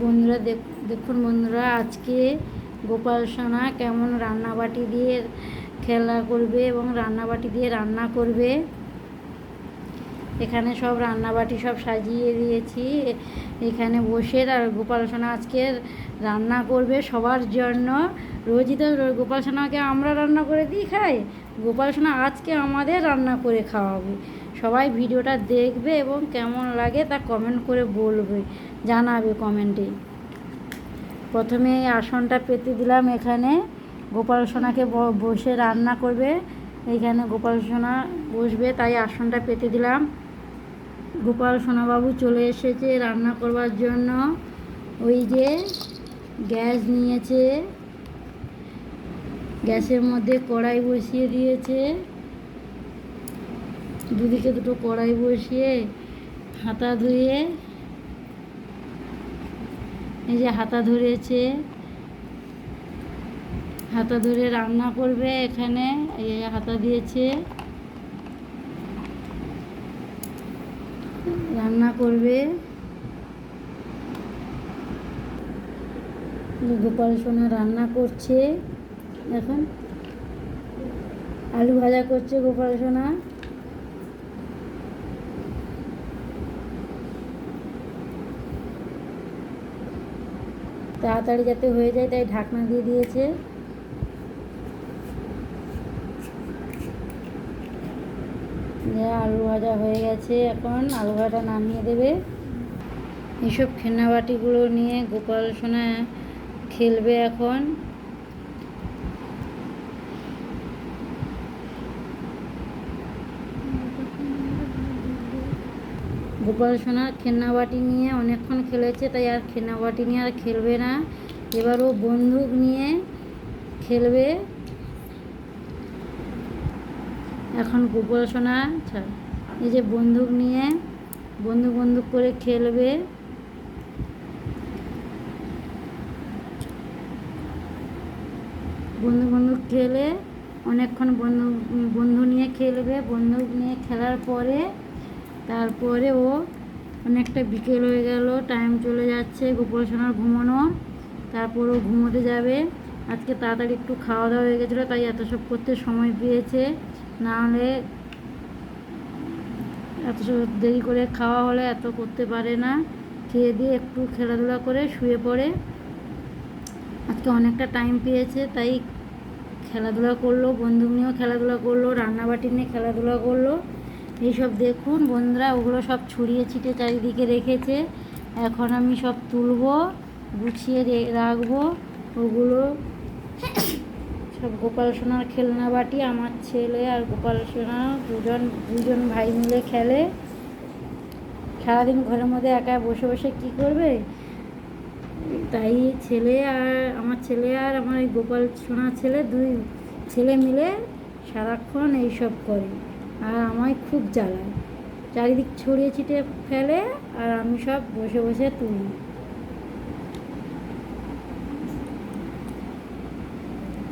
বন্ধুরা দেখ- দেখুন বন্ধুরা, আজকে গোপাল সোনা কেমন রান্নাবাটি দিয়ে খেলা করবে এবং রান্নাবাটি দিয়ে রান্না করবে। এখানে সব রান্নাবাটি সব সাজিয়ে দিয়েছি। এখানে বসে আর গোপাল সোনা আজকে রান্না করবে সবার জন্য। রোজই তো গোপাল সোনাকে আমরা রান্না করে দিই, খাই। গোপাল সোনা আজকে আমাদের রান্না করে খাওয়াবে। সবাই ভিডিওটা দেখবে এবং কেমন লাগে তা কমেন্ট করে বলবে, জানাবে কমেন্টে প্রথমে এই আসনটা পেতে দিলাম এখানে। গোপাল সোনাকে বসে রান্না করবে। এখানে গোপাল সোনা বসবে, তাই আসনটা পেতে দিলাম। গোপাল সোনাবাবু চলে এসেছে রান্না করবার জন্য। ওই যে গ্যাস নিয়েছে। গ্যাসের মধ্যে কড়াই বসিয়ে দিয়েছে। দুদিকে দুটো কড়াই বসিয়ে হাতা ধুয়ে, এই যে হাতা ধরেছে, হাতা ধরে রান্না করবে এখানে, এই হাতা দিয়েছে। রান্না করবে। গোপাল সোনা রান্না করছে এখন আলু ভাজা করছে গোপাল সোনা। তাড়াতাড়ি যাতে হয়ে যায়, তাই ঢাকনা দিয়ে দিয়েছে। যে আলু ভাজা হয়ে গেছে এখন, আলু ভাজা নামিয়ে দেবে। এইসব খেনাবাটিগুলো নিয়ে গোপাল সোনা খেলবে এখন। গোপাল সোনার খেলনাবাটি নিয়ে অনেকক্ষণ খেলেছে, তাই আর খেলনাবাটি নিয়ে আর খেলবে না। এবার ও বন্দুক নিয়ে খেলবে। এখন গোপাল সোনা এই যে বন্দুক নিয়ে বন্দুক বন্দুক করে খেলবে। বন্ধু বন্ধু খেলে অনেকক্ষণ বন্ধু বন্ধু নিয়ে খেলবে। বন্দুক নিয়ে খেলার পরে তারপরে ও অনেকটা বিকেল হয়ে গেল টাইম চলে যাচ্ছে গোপাল সোনার ঘুমানো। তারপর ও ঘুমোতে যাবে। আজকে তাড়াতাড়ি একটু খাওয়া দাওয়া হয়ে গেছিল, তাই এত সব করতে সময় পেয়েছে। না হলে এত সব দেরি করে খাওয়া হলে এত করতে পারে না। খেয়ে দিয়ে একটু খেলাধুলা করে শুয়ে পড়ে। আজকে অনেকটা টাইম পেয়েছে, তাই খেলাধুলা করল, বন্ধু নিয়েও খেলাধুলা করল, রান্নাবাটি নিয়ে খেলাধুলা করল। এইসব দেখুন, বন্ধুরা, ওগুলো সব ছড়িয়ে ছিটে চারিদিকে রেখেছে। এখন আমি সব তুলবো, গুছিয়ে রাখব। ওগুলো সব গোপাল সোনার খেলনা বাটি, আমার ছেলে আর গোপাল সোনা দুজন দুজন ভাই মিলে খেলে। সারাদিন ঘরের মধ্যে একা বসে বসে কি করবে? তাই ছেলে আর আমার ছেলে আর আমার এই গোপাল সোনার ছেলে দুই ছেলে মিলে সারাক্ষণ এইসব করে। আর আমায় খুব জ্বালায়। চারিদিক ছড়িয়ে ছিটিয়ে ফেলে আর আমি সব বসে বসে তুলি।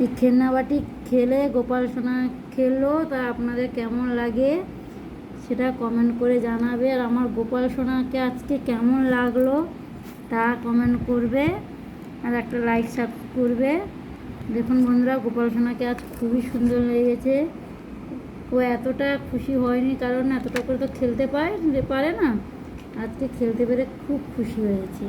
এই খেলনাবাটি খেলে গোপাল সোনা খেললো, তা আপনাদের কেমন লাগে সেটা কমেন্ট করে জানাবে। আর আমার গোপাল সোনাকে আজকে কেমন লাগল তা কমেন্ট করবে আর একটা লাইক সাব করবে। দেখুন বন্ধুরা, গোপাল সোনাকে আজ খুবই সুন্দর লেগেছে। ও এতটা খুশি হয়নি, কারণ এতটা করে তো খেলতে পারে পারে না। আজকে খেলতে পেরে খুব খুশি হয়েছে।